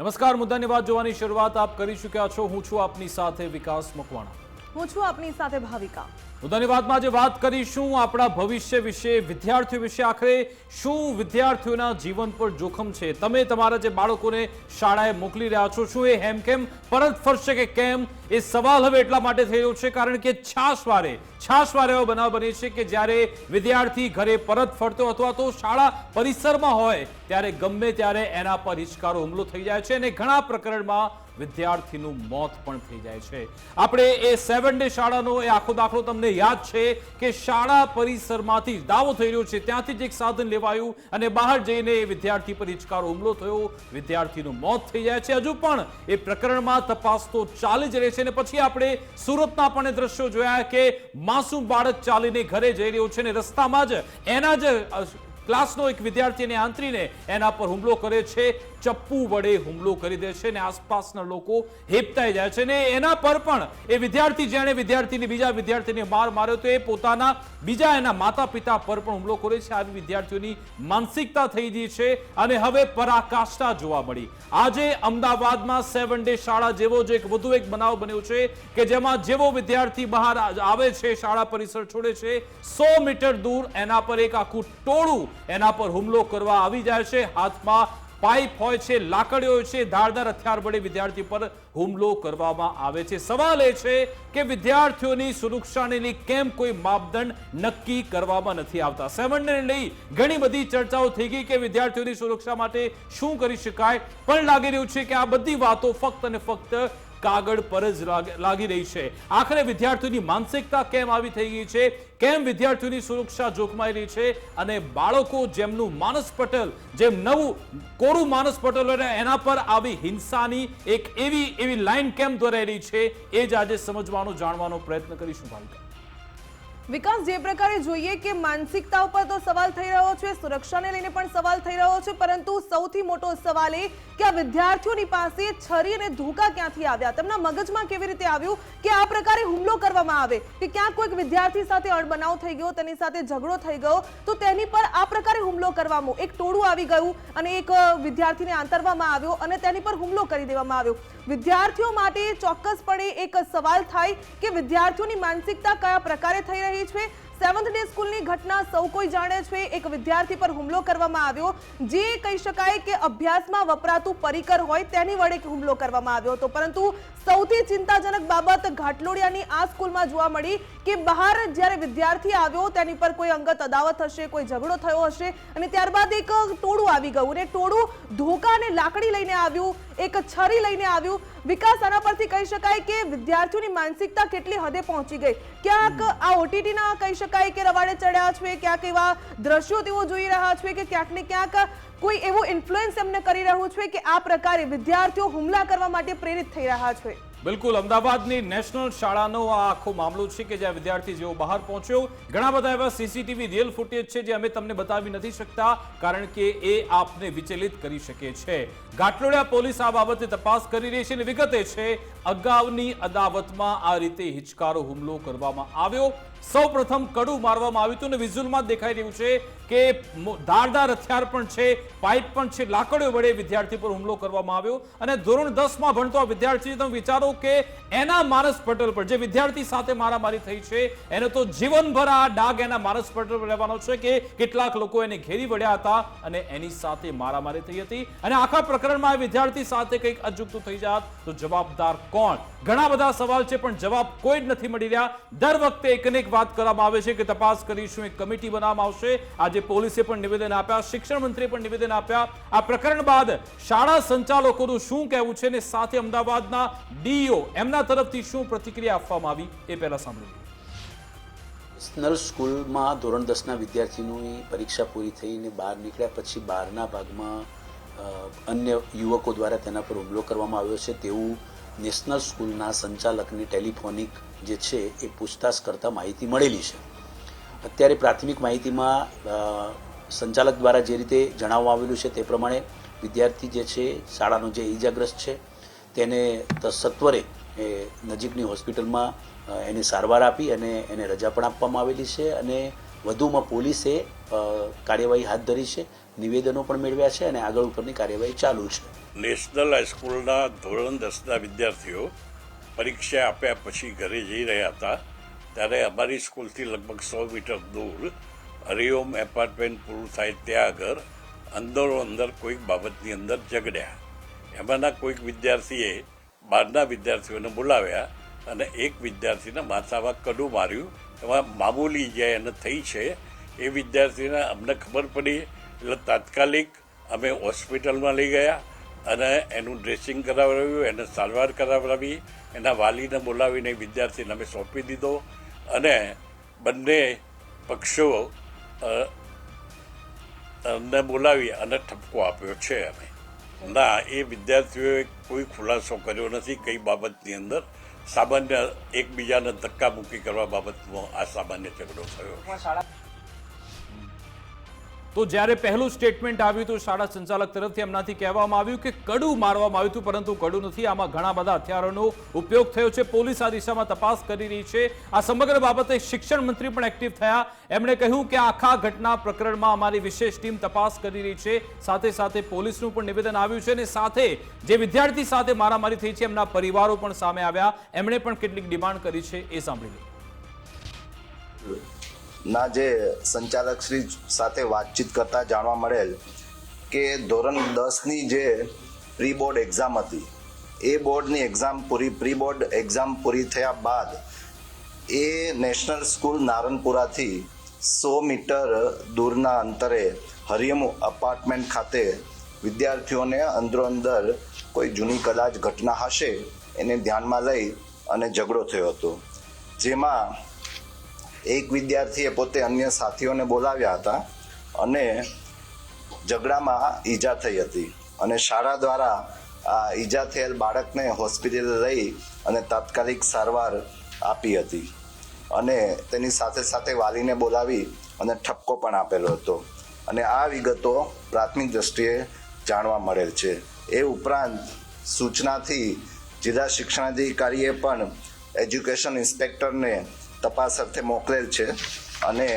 નમસ્કાર મુદ્દાની વાત જોવાની શરૂઆત આપ કરી ચૂક્યા છો. હું છું આપની સાથે વિકાસ મકવાણા. હું છું આપની સાથે ભાવિકા. મુદ્દાની વાતમાં આજે વાત કરીશું આપણા ભવિષ્ય વિશે, વિદ્યાર્થીઓ વિશે આખરે. શું વિદ્યાર્થીઓના જીવન પર જોખમ છે? તમે તમારા જે બાળકોને શાળાએ મોકલી રહ્યા છો, શું એ હેમ કેમ? પરત ફરશે કે કેમ? એ સવાલ હવે એટલા માટે થઈ રહ્યો છે કારણ કે છાશવારે છાશવારે એવો બનાવ બને છે કે જ્યારે વિદ્યાર્થી ઘરે પરત ફરતો અથવા તો શાળા પરિસરમાં હોય, ત્યારે ગમે ત્યારે એના પર હિચકારો હુમલો થઈ જાય છે અને ઘણા પ્રકરણમાં વિદ્યાર્થીનું મોત પણ થઈ જાય છે. આપણે એ સેવન ડે શાળાનો એ આખો દાખલો તમને યાદ છે કે શાળા પરિસરમાંથી દાવો થઈ રહ્યો છે. ત્યાંથી જ એક સાધન લેવાયું અને બહાર જઈને એ વિદ્યાર્થી પર હિચકારો હુમલો થયો. વિદ્યાર્થીનું મોત થઈ જાય છે. હજુ પણ એ પ્રકરણમાં તપાસ તો ચાલી જ રહી છે અને પછી આપણે સુરતના પણ દ્રશ્યો જોયા કે માસૂમ બાળક ચાલીને ઘરે જઈ રહ્યો છે અને રસ્તામાં જ એના જ ક્લાસનો એક વિદ્યાર્થીને આંતરીને એના પર હુમલો કરે છે. ચપ્પુ વડે હુમલો કરી દે છે ને આસપાસના લોકો હેપતાઈ જાય છે ને એના પર પણ એ વિદ્યાર્થી જેણે વિદ્યાર્થીની બીજા વિદ્યાર્થીને માર માર્યો તો એ પોતાના બીજા એના માતા પિતા પર પણ હુમલો કરે છે. આવી વિદ્યાર્થીઓની માનસિકતા થઈ ગઈ છે અને હવે પરાકાષ્ઠા જોવા મળી. આજે અમદાવાદમાં સેવન ડે શાળા જેવો જ એક વધુ એક બનાવ બન્યો છે કે જેમાં જેવો વિદ્યાર્થી બહાર આવે છે, શાળા પરિસર છોડે છે, સો મીટર દૂર એના પર એક આખું ટોળું એના પર હુમલો કરવા આવી જાય છે. હાથમાં પાઇપ હોય છે, લાકડીઓ છે, ધારદાર હથિયાર વડે વિદ્યાર્થી પર હુમલો કરવામાં આવે છે. સવાલ એ છે કે વિદ્યાર્થીઓની સુરક્ષાને લઈ કેમ કોઈ માપદંડ નક્કી કરવામાં નથી આવતા? સેવનને લઈ ઘણી બધી ચર્ચાઓ થઈ ગઈ કે વિદ્યાર્થીઓની સુરક્ષા માટે શું કરી શકાય? પણ લાગી રહ્યું છે કે આ બધી વાતો ફક્ત અને ફક્ત કાગળ પર જ લાગી રહી છે. આખરે વિદ્યાર્થીઓની માનસિકતા કેમ આવી થઈ ગઈ છે? કેમ વિદ્યાર્થીઓની સુરક્ષા જોખમાઈ રહી છે? અને બાળકો જેમનું માનસ પટલ જેમ નવું કોરું માનસ પટલ અને એના પર આવી હિંસાની એક એવી એવી લાઈન કેમ દોરાઈ રહી છે? એ જ આજે સમજવાનો, જાણવાનો પ્રયત્ન કરીશું, ભાવિકા. વિકાસ જે પ્રકારે જોઈએ કે માનસિકતા ઉપર તો સવાલ થઈ રહ્યો છે, સુરક્ષાને લઈને પણ સવાલ થઈ રહ્યો છે, પરંતુ સૌથી મોટો સવાલ એ કે આ વિદ્યાર્થીઓની પાસે છરી અને ધોકા ક્યાંથી આવ્યા? તેમના મગજમાં કેવી રીતે આવ્યું કે આ પ્રકારે હુમલો કરવામાં આવે? કે ક્યાંક કોઈક વિદ્યાર્થી સાથે અડબનાવ થઈ ગયો, તેની સાથે ઝઘડો થઈ ગયો, તો તેની પર આ પ્રકારે હુમલો કરવામાં એક ટોળું આવી ગયું અને એક વિદ્યાર્થીને આંતરવામાં આવ્યો અને તેની પર હુમલો કરી દેવામાં આવ્યો. વિદ્યાર્થીઓ માટે ચોક્કસપણે એક સવાલ થાય કે વિદ્યાર્થીઓની માનસિકતા કયા પ્રકારે થઈ રહી છે? સેવન્થ ડે સ્કૂલની ઘટના સૌ કોઈ જાણે છે. એક વિદ્યાર્થી પર હુમલો કરવામાં આવ્યો. જે કહી શકાય કે અભ્યાસમાં વપરાતું પરિકર હોય તેની વડે હુમલો કરવામાં આવ્યો હતો. પરંતુ સૌથી ચિંતાજનક બાબત ઘાટલોડિયાની આ સ્કૂલમાં જોવા મળી કે બહાર જ્યારે વિદ્યાર્થી આવ્યો તેની પર કોઈ અંગત અદાવત હશે, કોઈ ઝઘડો થયો હશે અને ત્યારબાદ એક ટોળું આવી ગયું અને ટોળું ધોકા અને લાકડી લઈને આવ્યું, એક છરી લઈને આવ્યું. વિકાસ આના પરથી કહી શકાય કે વિદ્યાર્થીઓની માનસિકતા કેટલી હદે પહોંચી ગઈ. ક્યાંક આ ઓટીટીના કહી શકાય કે રવાડે ચડ્યા છે? ક્યાંક એવા દ્રશ્યો તેઓ જોઈ રહ્યા છે કે ક્યાંક ને ક્યાંક કોઈ એવું ઇન્ફ્લુઅન્સ એમને કરી રહ્યું છે કે આ પ્રકારે વિદ્યાર્થીઓ હુમલા કરવા માટે પ્રેરિત થઈ રહ્યા છે. બિલકુલ, અમદાવાદની નેશનલ શાળાનો આ આખો મામલો છે કે જ્યાં વિદ્યાર્થી જેવો બહાર પહોંચ્યો. ઘણા બધા એવા સીસીટીવી રિયલ ફૂટેજ છે જે અમે તમને બતાવી નથી શકતા, કારણ કે એ આપને વિચલિત કરી શકે છે. ઘાટલોડિયા પોલીસ આ બાબતે તપાસ કરી રહી છે અને વિગતે છે, અગાઉની અદાવતમાં આ રીતે હિચકારો હુમલો કરવામાં આવ્યો. સૌ પ્રથમ કડું મારવામાં આવ્યું હતું અને વિઝ્યુઅલમાં દેખાઈ રહ્યું છે કે ધારદાર હથિયાર પણ છે, પાઇપ પણ છે, લાકડીઓ વડે વિદ્યાર્થી પર હુમલો કરવામાં આવ્યો. અને ધોરણ દસમાં ભણતો આ વિદ્યાર્થી તમે વિચારો કે એના માનસ પટેલ પર, જે વિદ્યાર્થી સાથે મારામારી થઈ છે, એને તો જીવનભર આ ડાઘ એના માનસ પટેલ પર રહેવાનો છે કે કેટલાક લોકો એને ઘેરી વળ્યા હતા અને એની સાથે મારામારી થઈ હતી. અને આખા પ્રકરણમાં આ વિદ્યાર્થી સાથે કંઈક અજુગતું થઈ જાત, તો જવાબદાર કોણ? ઘણા બધા સવાલ છે, પણ જવાબ કોઈ જ નથી મળી રહ્યા. દર વખતે એક ને એક વાત કરવામાં આવે છે કે તપાસ કરીશું, એક કમિટી બનાવવામાં આવશે. આજે પોલીસે પણ નિવેદન આપ્યા, શિક્ષણ મંત્રીએ પણ નિવેદન આપ્યા. આ પ્રકરણ બાદ શાળા સંચાલકોનું શું કહેવું છે ને સાથે અમદાવાદના ડીઓ એમના તરફથી શું પ્રતિક્રિયા આપવામાં આવી એ પહેલા સાંભળ્યું નેશનલ સ્કૂલમાં ધોરણ દસના વિદ્યાર્થીની પરીક્ષા પૂરી થઈને બહાર નીકળ્યા પછી બહારના ભાગમાં અન્ય યુવકો દ્વારા તેના પર હુમલો કરવામાં આવ્યો છે. તેવું નેશનલ સ્કૂલના સંચાલકની ટેલિફોનિક જે છે એ પૂછતાછ કરતાં માહિતી મળેલી છે. અત્યારે પ્રાથમિક માહિતીમાં સંચાલક દ્વારા જે રીતે જણાવવામાં આવેલું છે તે પ્રમાણે વિદ્યાર્થી જે છે, શાળાનો જે ઈજાગ્રસ્ત છે, તેને સત્વરે એ નજીકની હોસ્પિટલમાં એને સારવાર આપી અને એને રજા પણ આપવામાં આવેલી છે અને વધુમાં પોલીસે કાર્યવાહી હાથ ધરી છે, નિવેદનો પણ મેળવ્યા છે અને આગળ ઉપરની કાર્યવાહી ચાલુ છે. નેશનલ હાઈસ્કૂલના ધોરણ દસના વિદ્યાર્થીઓ પરીક્ષા આપ્યા પછી ઘરે જઈ રહ્યા હતા, ત્યારે અમારી સ્કૂલથી લગભગ સો મીટર દૂર હરિઓમ એપાર્ટમેન્ટ પૂરું થાય ત્યાં આગળ અંદરો અંદર કોઈક બાબતની અંદર ઝઘડ્યા. એમાંના કોઈક વિદ્યાર્થીએ બહારના વિદ્યાર્થીઓને બોલાવ્યા અને એક વિદ્યાર્થીને માથામાં કડું માર્યું. એમાં મામૂલી જે એને થઈ છે, એ વિદ્યાર્થીને અમને ખબર પડી. એટલે તાત્કાલિક અમે હોસ્પિટલમાં લઈ ગયા અને એનું ડ્રેસિંગ કરાવડાવ્યું, એને સારવાર કરાવડાવી એના વાલીને બોલાવીને વિદ્યાર્થીને અમે સોંપી દીધો અને બંને પક્ષો ને બોલાવી અને ઠપકો આપ્યો છે અમે. ના, એ વિદ્યાર્થીઓએ કોઈ ખુલાસો કર્યો નથી કઈ બાબતની અંદર. સામાન્ય એકબીજાને ધક્કા મૂકી કરવા બાબતનો આ સામાન્ય ઝઘડો થયો તો જ્યારે પહેલું સ્ટેટમેન્ટ આવ્યું હતું, શાળા સંચાલક તરફથી એમનાથી કહેવામાં આવ્યું કે કડું મારવામાં આવ્યું હતું, પરંતુ કડું નથી. આમાં ઘણા બધા હથિયારોનો ઉપયોગ થયો છે. પોલીસ આ દિશામાં તપાસ કરી રહી છે. આ સમગ્ર બાબતે શિક્ષણ મંત્રી પણ એક્ટિવ થયા. એમણે કહ્યું કે આખા ઘટના પ્રકરણમાં અમારી વિશેષ ટીમ તપાસ કરી રહી છે. સાથે સાથે પોલીસનું પણ નિવેદન આવ્યું છે અને સાથે જે વિદ્યાર્થી સાથે મારામારી થઈ છે, એમના પરિવારો પણ સામે આવ્યા. એમણે પણ કેટલીક ડિમાન્ડ કરી છે એ સાંભળી લઈએ ના જે સંચાલક શ્રી સાથે વાતચીત કરતા જાણવા મળેલ કે ધોરણ દસની જે પ્રી બોર્ડ એક્ઝામ હતી, એ બોર્ડની એક્ઝામ પૂરી પ્રી બોર્ડ એક્ઝામ પૂરી થયા બાદ એ નેશનલ સ્કૂલ નારણપુરાથી સો મીટર દૂરના અંતરે હરિયમ અપાર્ટમેન્ટ ખાતે વિદ્યાર્થીઓને અંદરો અંદર કોઈ જૂની કદાચ ઘટના હશે એને ધ્યાનમાં લઈ અને ઝઘડો થયો હતો. જેમાં એક વિદ્યાર્થીએ પોતે અન્ય સાથીઓને બોલાવ્યા હતા અને ઝઘડામાં ઈજા થઈ હતી. અને શાળા દ્વારા આ ઈજા થયેલ બાળકને હોસ્પિટલ લઈ અને તાત્કાલિક સારવાર આપી હતી. અને તેની સાથે સાથે વાલીને બોલાવી અને ઠપકો પણ આપેલો હતો. અને આ વિગતો પ્રાથમિક દ્રષ્ટિએ જાણવા મળેલ છે. એ ઉપરાંત સૂચનાથી જિલ્લા શિક્ષણાધિકારીએ પણ એજ્યુકેશન ઇન્સ્પેક્ટરને તપાસ અર્થે મોકલેલ છે અને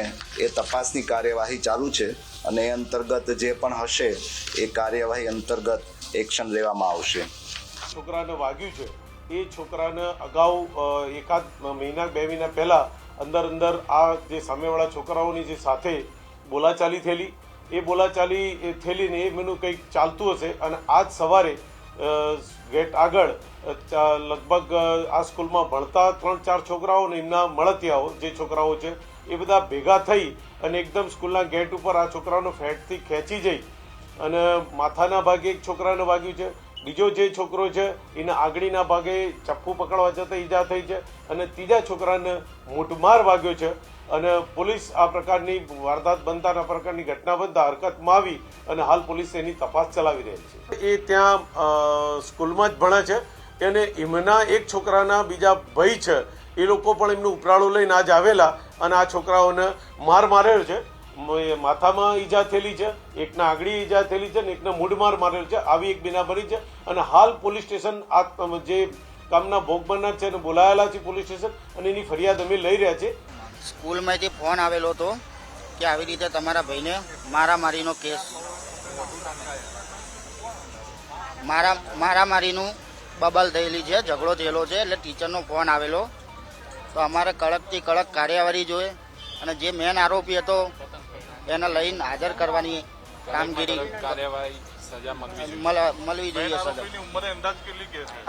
એ તપાસની કાર્યવાહી ચાલુ છે અને એ અંતર્ગત જે પણ હશે એ કાર્યવાહી અંતર્ગત એક્શન લેવામાં આવશે. છોકરાને વાગ્યું છે. એ છોકરાને અગાઉ એકાદ મહિના, બે મહિના પહેલાં અંદર અંદર આ જે સામેવાળા છોકરાઓની જે સાથે બોલાચાલી થયેલી, એ બોલાચાલી એ થયેલી એ મેનું કંઈક ચાલતું હશે અને આજ સવારે ગેટ આગળ લગભગ આ સ્કૂલમાં ભણતા ત્રણ ચાર છોકરાઓ ને એમના મળતિયાઓ, જે છોકરાઓ છે, એ બધા ભેગા થઈ અને એકદમ સ્કૂલના ગેટ ઉપર આ છોકરાઓનો ફેટથી ખેંચી જઈ અને માથાના ભાગે એક છોકરાને વાગ્યું છે, બીજો જે છોકરો છે, એના આગળીના ભાગે ચપ્પુ પકડવા જતાં ઈજા થઈ છે અને ત્રીજા છોકરાને મૂઠમાર વાગ્યો છે અને પોલીસ આ પ્રકારની વારદાત આ પ્રકારની ઘટના બનતા હરકતમાં આવી અને હાલ પોલીસ એની તપાસ ચલાવી રહી છે. એ ત્યાં સ્કૂલમાં જ ભણે છે. એને એમના એક છોકરાના બીજા ભાઈ છે. એ લોકો પણ એમનું ઉપરાળું લઈને આજ આવેલા અને આ છોકરાઓને માર માર્યો છે. માથામાં ઈજા થયેલી છે, એકના આગળી ઈજા થયેલી છે અને એકને મૂઢમાર મારેલ છે. આવી એક બીના બની છે અને હાલ પોલીસ સ્ટેશન આ જે કામના ભોગ બનનાર છે એને બોલાયેલા છે પોલીસ સ્ટેશન અને એની ફરિયાદ અમે લઈ રહ્યા છે સ્કૂલમાંથી ફોન આવેલો હતો કે આવી રીતે તમારા ભાઈને મારામારીનો કેસ. મારા મારામારીનું બબલ થયેલી છે ઝઘડો થયેલો છે એટલે ટીચરનો ફોન આવેલો. તો અમારે કડકથી કડક કાર્યવાહી જોઈએ અને જે મેન આરોપી હતો એને લઈને હાજર કરવાની કામગીરી મળવી જોઈએ સજા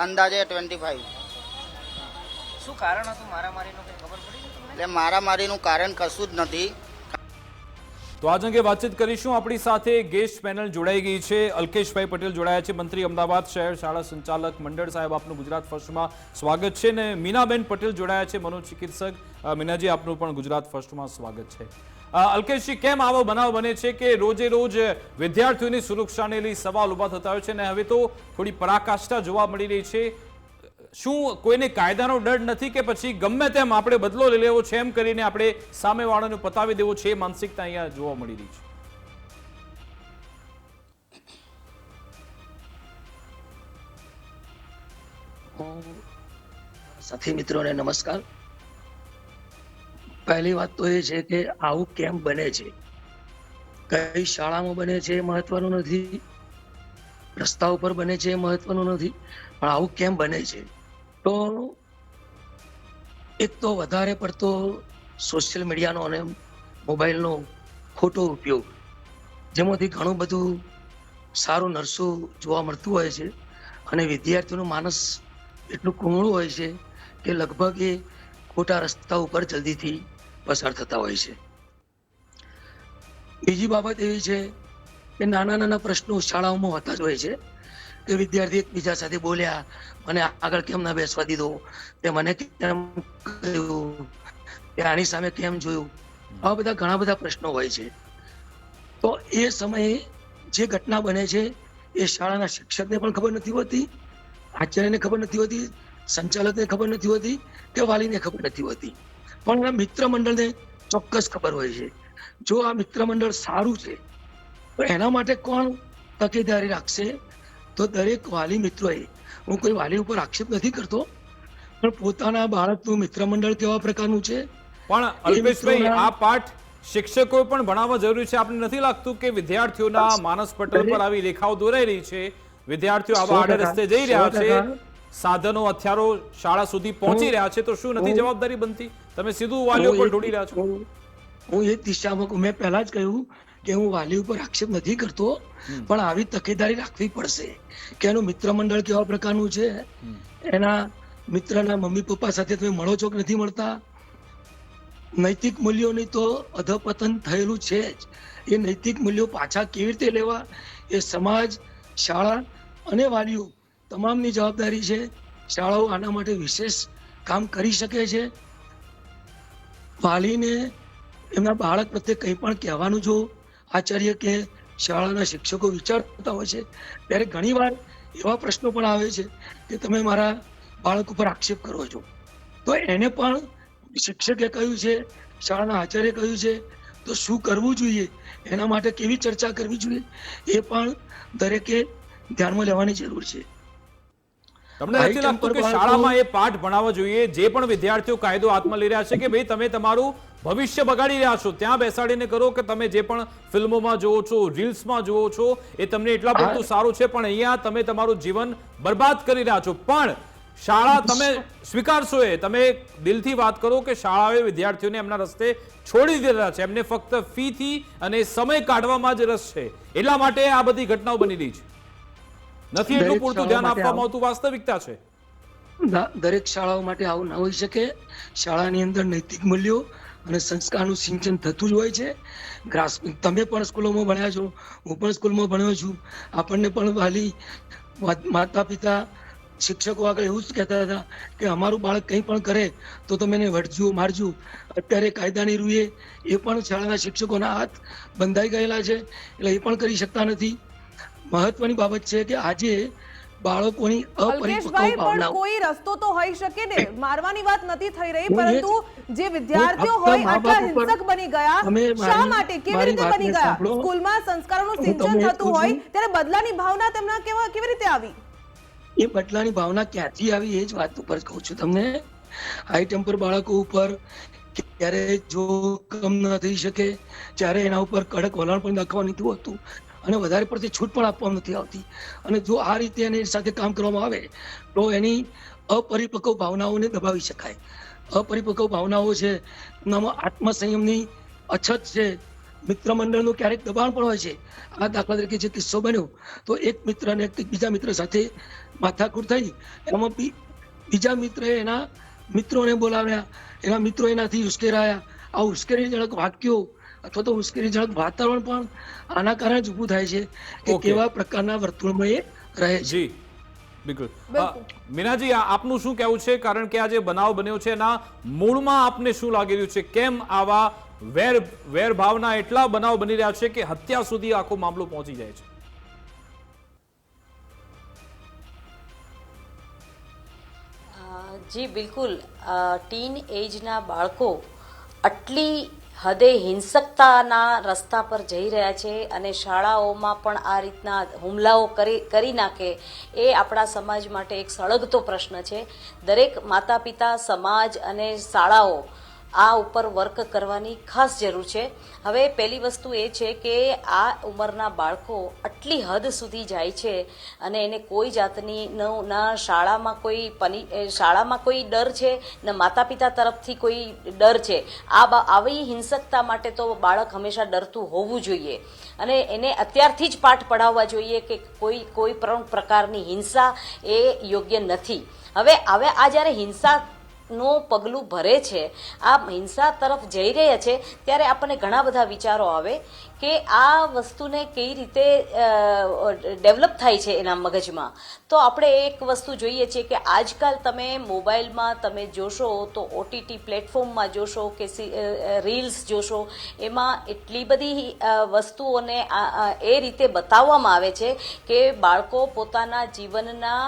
અંદાજે ટ્વેન્ટી ફાઈવ શું કારણ હતું મારામારીનું એટલે મારામારીનું કારણ કશું જ નથી. તો આજ અંગે વાતચીત કરીશું. આપણી સાથે ગેસ્ટ પેનલ જોડાઈ ગઈ છે. અલ્કેશભાઈ પટેલ જોડાયા છે. મંત્રી અમદાવાદ શહેર શાળા સંચાલક મંડળ સાહેબ, આપનું ગુજરાત ફર્સ્ટમાં સ્વાગત છે. ને મીનાબેન પટેલ જોડાયા છે, મનોચિકિત્સક. મીનાજી, આપનું પણ ગુજરાત ફર્સ્ટમાં સ્વાગત છે. અલ્કેશજી કેમ આવો બનાવ બને છે કે રોજે રોજ વિદ્યાર્થીઓની સુરક્ષાને લઈ સવાલ ઊભા થતા હોય છે? અને હવે તો થોડી પરાકાષ્ઠા જોવા મળી રહી છે. શું કોઈને કાયદાનો ડર નથી કે પછી ગમે તેમ આપણે બદલો લઈ લેવો છે એમ કરીને આપણે સામેવાળાને પતાવી દેવો છે એ માનસિકતા અહીંયા જોવા મળી રહી છે. સાથી મિત્રોને નમસ્કાર. પહેલી વાત તો એ છે કે આવું કેમ બને છે? કઈ શાળામાં બને છે એ મહત્વનું નથી? રસ્તા ઉપર બને છે એ મહત્વનું નથી? પણ આવું કેમ બને છે? તો એક તો વધારે પડતો સોશિયલ મીડિયાનો અને મોબાઈલનો ખોટો ઉપયોગ. જેમાંથી ઘણું બધું સારું નરસું જોવા મળતું હોય છે અને વિદ્યાર્થીઓનું માનસ એટલું કુમળું હોય છે કે લગભગ એ ખોટા રસ્તા ઉપર જલ્દીથી પસાર થતા હોય છે. બીજી બાબત એવી છે કે નાના નાના પ્રશ્નો શાળાઓમાં હોતા જ હોય છે. કે વિદ્યાર્થી એકબીજા સાથે બોલ્યા, મને આગળ કેમ ના બેસવા દીધો? તે મને કેમ કહ્યું? કે આની સામે કેમ જોયું? આવા બધા ઘણા બધા પ્રશ્નો હોય છે. તો એ સમયે જે ઘટના બને છે, એ શાળાના શિક્ષકને પણ ખબર નથી હોતી, આચાર્યને ખબર નથી હોતી, સંચાલકને ખબર નથી હોતી કે વાલીને ખબર નથી હોતી. પણ એના મિત્ર મંડળને ચોક્કસ ખબર હોય છે. જો આ મિત્ર મંડળ સારું છે, તો એના માટે કોણ તકેદારી રાખશે? તો દરેક વાલી મિત્રોએ હું કોઈ વાલી ઉપર આક્ષેપ નથી કરતો પણ પોતાના બાળકનું મિત્ર મંડળ કેવા પ્રકારનું છે? પણ અલ્પેશભાઈ આ પાઠ શિક્ષકો પણ ભણાવવા જરૂરી છે. આપને નથી લાગતું કે વિદ્યાર્થીઓના માનસ પટલ પર આવી રેખાઓ દોરાઈ રહી છે? વિદ્યાર્થીઓ આવા આડે રસ્તે જઈ રહ્યા છે. સાધનો હથિયારો શાળા સુધી પહોંચી રહ્યા છે. તો શું નથી જવાબદારી બનતી? તમે સીધું વાલીઓ પર ઢોળી રહ્યા છો. હું- એ દિશામાં મેં પહેલા જ કહ્યું કે હું વાલી ઉપર આક્ષેપ નથી કરતો પણ આવી તકેદારી રાખવી પડશે કે એનું મિત્ર મંડળ કેવા પ્રકારનું છે? એના મિત્રના મમ્મી પપ્પા સાથે તમે મળો છો કે નથી મળતા? નૈતિક મૂલ્યોની તો અધપતન થયેલું છે જ. એ નૈતિક મૂલ્યો પાછા કેવી રીતે લેવા? એ સમાજ શાળા અને વાલીઓ તમામની જવાબદારી છે. શાળાઓ આના માટે વિશેષ કામ કરી શકે છે. વાલીને એમના બાળક પ્રત્યે કંઈ પણ કહેવાનું જો આચાર્ય કે શાળાના શિક્ષકો વિચારતા હોય છે ત્યારે ઘણીવાર એવા પ્રશ્નો પણ આવે છે કે તમે મારા બાળક ઉપર આક્ષેપ કરો છો. તો એને પણ શિક્ષકે કહ્યું છે શાળાના આચાર્ય કહ્યું છે તો શું કરવું જોઈએ? એના માટે કેવી ચર્ચા કરવી જોઈએ? એ પણ દરેકે ધ્યાનમાં લેવાની જરૂર છે. તમને નથી લાગતું કે શાળામાં એ પાઠ ભણાવવા જોઈએ? જે પણ વિદ્યાર્થીઓ કાયદો હાથમાં લઈ રહ્યા છે કે ભાઈ તમે તમારું ભવિષ્ય બગાડી રહ્યા છો. ત્યાં બેસાડીને કરો કે તમે જે પણ ફિલ્મોમાં જુઓ છો રીલ્સમાં જુઓ છો એ તમને એટલા. પૂરતું સારું છે પણ અહીંયા તમે તમારું જીવન બરબાદ કરી રહ્યા છો. પણ શાળા તમે સ્વીકારશો એ. તમે દિલથી વાત કરો કે શાળાએ વિદ્યાર્થીઓને એમના રસ્તે છોડી દીધા છે. એમને ફક્ત ફીથી અને સમય કાઢવામાં જ રસ છે. એટલા માટે આ બધી ઘટનાઓ બની રહી છે. નથી એટલું પૂરતું ધ્યાન આપવામાં આવતું વાસ્તવિકતા છે. દરેક શાળાઓ માટે આવું ના હોઈ શકે. શાળાની અંદર નૈતિક મૂલ્યો અને સંસ્કારનું સિંચન થતું જ હોય છે. ગ્રાસ તમે પણ સ્કૂલોમાં ભણ્યા છો, હું પણ સ્કૂલમાં ભણ્યો છું. આપણને પણ વાલી માતા પિતા શિક્ષકો આગળ એવું જ કહેતા હતા કે અમારું બાળક કંઈ પણ કરે તો તમે એને વઢજો, મારજો. અત્યારે કાયદાની રૂએ એ પણ શાળાના શિક્ષકોના હાથ બંધાઈ ગયેલા છે, એટલે એ પણ કરી શકતા નથી. મહત્વની બાબત છે કે આજે બાળકોની અલ્કેશભાઈ પણ કોઈ રસ્તો તો હોઈ શકે ને? મારવાની વાત નથી થઈ રહી પરંતુ જે વિદ્યાર્થીઓ હોય આટલા હિંસક બની ગયા શા માટે? કેવી રીતે બની ગયા? સ્કૂલમાં સંસ્કારોનું સિંચન થતું હોય ત્યારે બદલાની ભાવના તેમના કેવા કેવી રીતે આવી? એ બદલાની ભાવના ક્યાંથી આવી એ જ વાત ઉપર કહું છું તમને. હાઈ ટેમ્પર બાળકો ઉપર ક્યારે જો કમ ન થઈ શકે. ત્યારે એના ઉપર કડક વલણ પણ દાખવા નથી હોતું. અને વધારે પડતી છૂટ પણ આપવામાં નથી આવતી. અને જો આ રીતે એની સાથે કામ કરવામાં આવે, તો એની અપરિપક્વ ભાવનાઓને દબાવી શકાય. અપરિપક્વ ભાવનાઓ છે, એનામાં આત્મસંયમની અછત છે મિત્ર મંડળનું ક્યારેક દબાણ પણ હોય છે. આ દાખલા તરીકે જે કિસ્સો બન્યો, તો એક મિત્ર અને બીજા મિત્ર સાથે માથાકૂટ થઈ, એમાં બીજા મિત્રએ એના મિત્રોને બોલાવ્યા. એના મિત્રો એનાથી ઉશ્કેરાયા. આ ઉશ્કેરણીજનક વાક્યો અથવા તો ઉશ્કેરણીજનક વાતાવરણ પણ આના કારણે જ ઊભું થાય છે કે કેવા પ્રકારના વર્તુળમાં એ રહે છે. બિલકુલ. બિલકુલ. મીનાજી આપનું શું કહેવું છે? કારણ કે આ જે બનાવ બન્યો છે એના મૂળમાં આપને શું લાગી રહ્યું છે? કેમ આવા વેર વેર ભાવના એટલા બનાવ બની રહ્યા છે કે હત્યા સુધી આખો મામલો પહોંચી જાય છે? જી બિલકુલ. ટીન એજના બાળકો આટલી હદે હિંસકતાના રસ્તા પર જઈ રહ્યા છે અને શાળાઓમાં પણ આ રીતના હુમલાઓ કરી કરી નાખે એ આપણા સમાજ માટે એક સળગતો પ્રશ્ન છે. દરેક માતા પિતા સમાજ અને શાળાઓ આ ઉપર વર્ક કરવાની ખાસ જરૂર છે. હવે પહેલી વસ્તુ એ છે કે આ ઉંમરના બાળકો આટલી હદ સુધી જાય છે અને એને કોઈ જાતની ન, ના શાળામાં કોઈ પની શાળામાં કોઈ ડર છે, ન માતા પિતા તરફથી કોઈ ડર છે. આ આવી હિંસકતા માટે તો બાળક હંમેશા ડરતું હોવું જોઈએ. અને એને અત્યારથી જ પાઠ પઢાવવા જોઈએ કે કોઈ કોઈ પણ પ્રકારની હિંસા એ યોગ્ય નથી. હવે હવે આ જ્યારે હિંસા નું પગલું ભરે છે. આ હિંસા તરફ જઈ રહ્યા છે, ત્યારે આપણને ઘણા બધા વિચારો આવે કે આ વસ્તુને કઈ રીતે ડેવલપ થાય છે એના મગજમાં. તો આપણે એક વસ્તુ જોઈએ છીએ કે આજકાલ તમે મોબાઈલમાં તમે જોશો તો ઓટીટી પ્લેટફોર્મમાં જોશો કે રીલ્સ જોશો, એમાં એટલી બધી વસ્તુઓને એ રીતે બતાવવામાં આવે છે કે બાળકો પોતાના જીવનના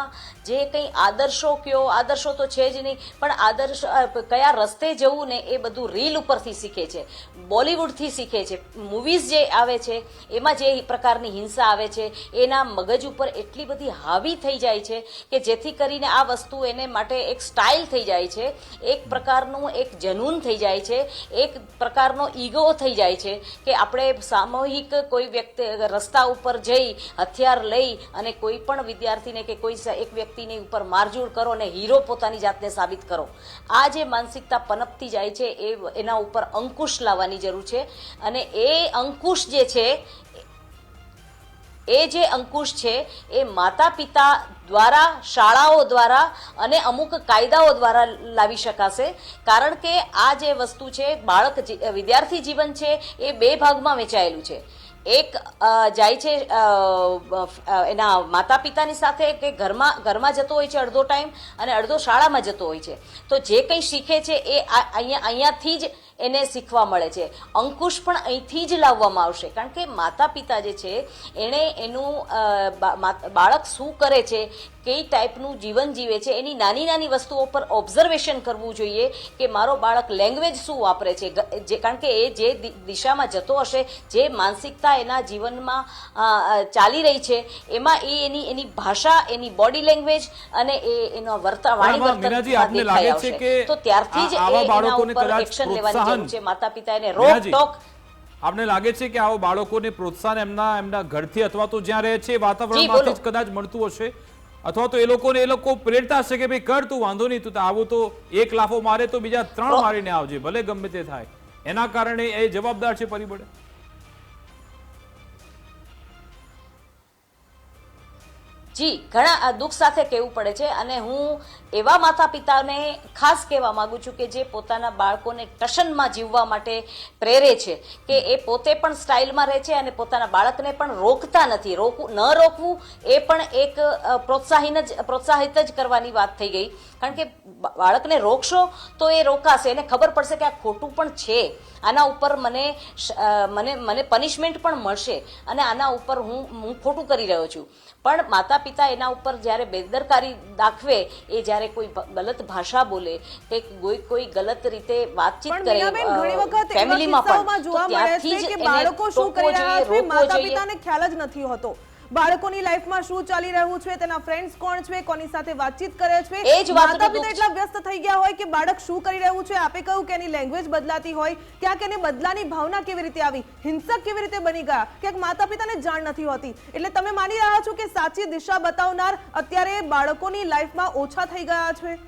જે કંઈ આદર્શો કયો, આદર્શો તો છે જ નહીં, પણ આદર્શ કયા રસ્તે જવું ને એ બધું રીલ ઉપરથી શીખે છે. બોલિવૂડથી શીખે છે. મૂવીઝ જે આવે છે, એમાં જે પ્રકારની હિંસા આવે છે, એના મગજ ઉપર એટલી બધી હાવી થઈ જાય છે કે જેથી કરીને આ વસ્તુ એને માટે એક સ્ટાઇલ થઈ જાય છે, એક પ્રકારનું એક જનૂન થઈ જાય છે, એક પ્રકારનો ઈગો થઈ જાય છે કે આપણે સામૂહિક કોઈ વ્યક્તિ રસ્તા ઉપર જઈ, હથિયાર લઈ અને કોઈ પણ વિદ્યાર્થીને કે કોઈ એક વ્યક્તિની ઉપર મારઝૂડ કરો અને હીરો પોતાની જાતને સાબિત કરો. આ જે માનસિકતા પનપતી જાય છે, એ એના ઉપર અંકુશ લાવવાની જરૂર છે. અને એ અંકુશ જે છે, એ જે અંકુશ છે, એ માતા પિતા દ્વારા, શાળાઓ દ્વારા અને અમુક કાયદાઓ દ્વારા લાવી શકાશે. કારણ કે આ જે વસ્તુ છે, બાળક વિદ્યાર્થી જીવન છે, એ બે ભાગમાં વહેંચાયેલું છે. એક જાય છે એના માતા પિતાની સાથે કે ઘરમાં ઘરમાં જતો હોય છે અડધો ટાઈમ અને અડધો શાળામાં જતો હોય છે. તો જે કંઈ શીખે છે એ અહીંયા, અહીંયાથી જ એને શીખવા મળે છે. અંકુશ પણ અહીંથી જ લાવવામાં આવશે. કારણ કે માતા પિતા જે છે એણે એનું બાળક શું કરે છે કઈ ટાઈપનું જીવન જીવે છે એની નાની નાની વસ્તુઓ પર ઓબ્ઝર્વેશન કરવું જોઈએ કે મારો બાળક લેંગ્વેજ શું વાપરે છે. જે કારણ કે એ જે દિશામાં જતો હશે જે માનસિકતા એના જીવનમાં ચાલી રહી છે એમાં એ એની એની ભાષા એની બોડી લેંગ્વેજ અને એ એનો વર્તન વાણી આવશે. તો ત્યારથી જ એ એના ઉપર એક્શન લેવાની જરૂર છે માતા પિતા એને રોક ટોક. આપને લાગે છે કે આવો બાળકોને પ્રોત્સાહન એમના એમના ઘરથી અથવા તો જ્યાં રહે છે વાતાવરણમાંથી જ કદાચ મળતું હશે? અથવા તો એ લોકોને એ લોકો પ્રેરતા હશે કે ભાઈ કર તું વાંધો નહીં તો આવું તો એક લાફો મારે તો બીજા ત્રણ મારીને આવજે ભલે ગમે તે થાય. એના કારણે એ જવાબદાર છે પરિબળે. જી, ઘણા દુઃખ સાથે કહેવું પડે છે અને હું એવા માતા પિતાને ખાસ કહેવા માગું છું કે જે પોતાના બાળકોને ટશનમાં જીવવા માટે પ્રેરે છે કે એ પોતે પણ સ્ટાઇલમાં રહે છે અને પોતાના બાળકને પણ રોકતા નથી. રોકવું, ન રોકવું એ પણ એક પ્રોત્સાહિન જ, પ્રોત્સાહિત જ કરવાની વાત થઈ ગઈ. કારણ કે બાળકને રોકશો તો એ રોકાશે. એને ખબર પડશે કે આ ખોટું પણ છે. આના ઉપર મને મને મને પનિશમેન્ટ પણ મળશે. અને આના ઉપર હું હું ખોટું કરી રહ્યો છું. પણ માતા પિતા એના ઉપર જ્યારે બેદરકારી દાખવે એ જ્યારે કોઈ ગલત ભાષા બોલે કે કોઈ કોઈ ગલત રીતે વાતચીત કરે ફેમિલીમાં પણ ત્યાંથી જ બાળકો શું કરી રહ્યા છે માતા પિતાને ખ્યાલ જ નથી હોતો. બાળકોની લાઈફમાં શું ચાલી રહ્યું છે તેના ફ્રેન્ડ્સ કોણ છે કોની સાથે વાતચીત કરે છે? એ જ માતા પિતા એટલા વ્યસ્ત થઈ ગયા હોય કે બાળક શું કરી રહ્યું છે આપે કહ્યું કે એની લેંગ્વેજ બદલાતી હોય ક્યાંક એને બદલાની ભાવના કેવી રીતે આવી હિંસક કેવી રીતે બની ગયા ક્યાંક માતા પિતાને જાણ નથી હોતી. એટલે તમે માની રહ્યા છો કે સાચી દિશા બતાવનાર અત્યારે બાળકોની લાઈફમાં ઓછા થઈ ગયા છે?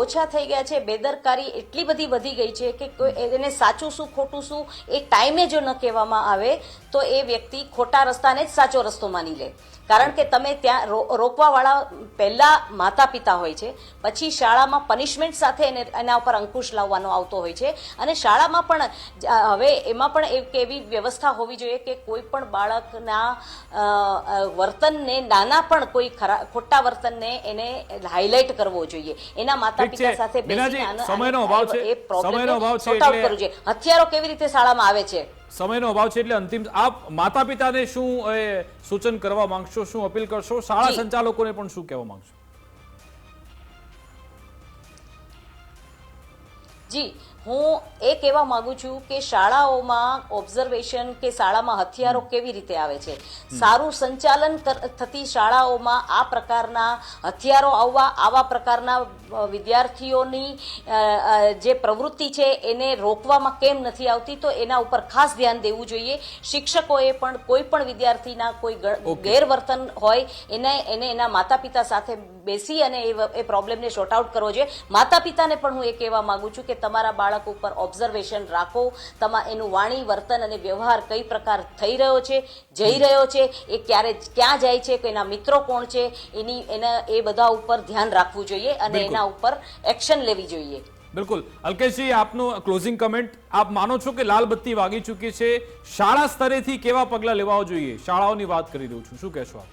ઓછા થઈ ગયા છે, બેદરકારી એટલી બધી વધી ગઈ છે કે એને સાચું શું, ખોટું શું, એ ટાઈમે જો ન કહેવામાં આવે, તો એ વ્યક્તિ ખોટા રસ્તાને જ સાચો રસ્તો માની લે. કારણ કે તમે ત્યાં રોકવાવાળા પહેલાં માતા પિતા હોય છે, પછી શાળામાં પનિશમેન્ટ સાથે એને, એના ઉપર અંકુશ લાવવાનો આવતો હોય છે, અને શાળામાં પણ હવે એમાં પણ એક એવી વ્યવસ્થા હોવી જોઈએ કે કોઈ પણ બાળકના વર્તનને નાના પણ કોઈ ખરા, ખોટા વર્તનને એને હાઇલાઇટ કરવો જોઈએ. એના માતા પિતા સાથે બેસીને સમયનો અભાવ છે. સમયનો અભાવ છે એટલે- હથિયારો કેવી રીતે શાળામાં આવે છે? સમયનો અભાવ છે એટલે અંતિમ આપ માતા પિતાને શું સૂચન કરવા માંગશો શું અપીલ કરશો? શાળા. સંચાલકોને પણ શું કહેવા માંગશો? જી. હું એ કહેવા માંગુ છું કે શાળાઓમાં ઓબ્ઝર્વેશન કે શાળામાં હથિયારો કેવી રીતે આવે છે? સારું સંચાલન થતી શાળાઓમાં આ પ્રકારના હથિયારો આવવા આવા પ્રકારના વિદ્યાર્થીઓની જે પ્રવૃત્તિ છે એને રોકવામાં કેમ નથી આવતી તો એના ઉપર ખાસ ધ્યાન દેવું જોઈએ. શિક્ષકોએ પણ કોઈ પણ વિદ્યાર્થીના કોઈ ગેરવર્તન હોય એને એને એના માતા પિતા સાથે બેસી અને એ પ્રોબ્લેમને શોર્ટ આઉટ કરવો જોઈએ. માતા પિતાને પણ હું એ કહેવા માગું છું કે તમારા બાળક ઉપર ઓબ્ઝર્વેશન રાખો. તમા એનું વાણી વર્તન અને વ્યવહાર કઈ પ્રકાર થઈ રહ્યો છે જઈ રહ્યો છે એ ક્યારે ક્યાં જાય છે કે એના મિત્રો કોણ છે એની એના એ બધા ઉપર ધ્યાન રાખવું જોઈએ અને એના ઉપર એક્શન લેવી જોઈએ. બિલકુલ. અલ્કેશજી આપનું ક્લોઝિંગ કમેન્ટ આપ માનો છો કે લાલ બત્તી વાગી ચૂકી છે? શાળા સ્તરેથી કેવા પગલાં લેવા જોઈએ? શાળાઓની વાત કરી રહ્યું છું. શું કહેશો આપ?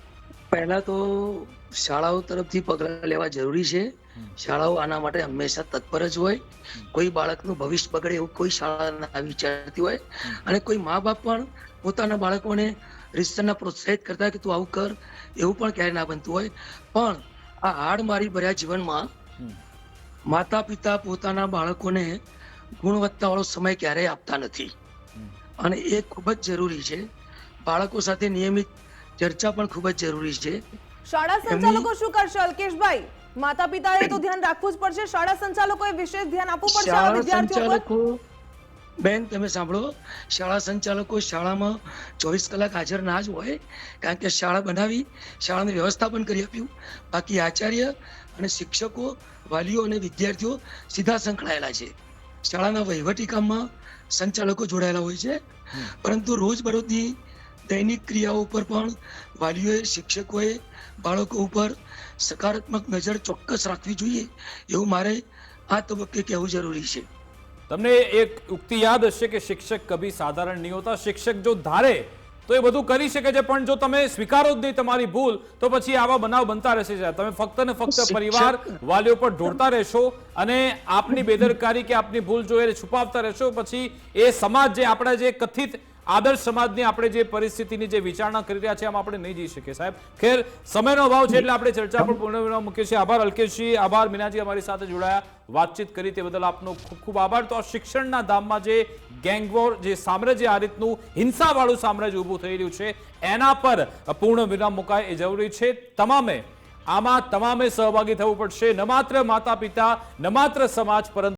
પહેલા તો શાળાઓ તરફથી પગલાં લેવા જરૂરી છે. શાળાઓ આના માટે હંમેશા તત્પર જ હોય. કોઈ બાળકનું ભવિષ્ય બગડે એવું કોઈ શાળા વિચારતી હોય. અને કોઈ મા બાપ પણ પોતાના બાળકોને રિસર્ચના પ્રોત્સાહિત કરતા કે તું આવું કર એવું પણ ક્યારેય ના બનતું હોય. પણ આ હાડ મારી ભર્યા જીવનમાં માતા પિતા પોતાના બાળકોને ગુણવત્તાવાળો સમય ક્યારેય આપતા નથી. અને એ ખૂબ જ જરૂરી છે. બાળકો સાથે નિયમિત ચર્ચા પણ ખૂબ જ જરૂરી છે. શાળા સંચાલકો શું કરશે અલ્કેશભાઈ? માતા પિતાએ તો ધ્યાન રાખવું જ પડશે. શાળા સંચાલકોએ વિશેષ ધ્યાન આપવું પડશે વિદ્યાર્થીઓ પર? બેન તમે સાંભળો. શાળા સંચાલકો શાળામાં ચોવીસ કલાક હાજર ના જ હોય કારણ કે શાળા બનાવી શાળાનું વ્યવસ્થાપન કરી આપ્યું. બાકી આચાર્ય અને શિક્ષકો વાલીઓ અને વિદ્યાર્થીઓ સીધા સંકળાયેલા છે. શાળાના વહીવટી કામમાં સંચાલકો જોડાયેલા હોય છે. પરંતુ રોજબરોજની દૈનિક ક્રિયાઓ ઉપર પણ વાલીઓએ શિક્ષકોએ બાળકો ઉપર સકારાત્મક નજર ચોક્કસ રાખવી જોઈએ એવું મારે આ તબક્કે કહેવું જરૂરી છે તમને એક ઉક્તિ યાદ હશે કે શિક્ષક કભી સાધારણ નહીં હોતા શિક્ષક જો ધારે તો એ બધું કરી શકે છે પણ જો તમે સ્વીકારો જ નહીં તમારી ભૂલ તો પછી આવા બનાવ બનતા રહેશે. તમે ફક્ત ને ફક્ત પરિવાર વાલીઓ પર ઢોળતા રહેશો અને આપની બેદરકારી કે આપની ભૂલ જો એને છુપાવતા રહેશો પછી એ સમાજ જે આપણા જે કથિત આદર્શ સમાજની આપણે જે પરિસ્થિતિની જે વિચારણા કરી રહ્યા છે, આમ આપણે નહીં જઈ શકીએ. સાહેબ, ખેર, સમયનો અભાવ છે એટલે આપણે ચર્ચા પણ પૂર્ણ મૂકીએ છીએ. આભાર, અલ્કેશજી, આભાર, મીનાજી અમારી સાથે જોડાયા, વાતચીત કરી તે બદલ આપનો ખૂબ ખૂબ આભાર. તો આ શિક્ષણના ધામમાં જે ગેંગવોર, જે સામ્રાજ્ય, આ રીતનું હિંસાવાળું સામ્રાજ્ય ઊભું થઈ રહ્યું છે, એના પર પૂર્ણ વિરામ મુકાય એ જરૂરી છે. તમામે, આમાં તમામે સહભાગી થવું પડશે. ન માત્ર માતા પિતા ન માત્ર સમાજ, પરંતુ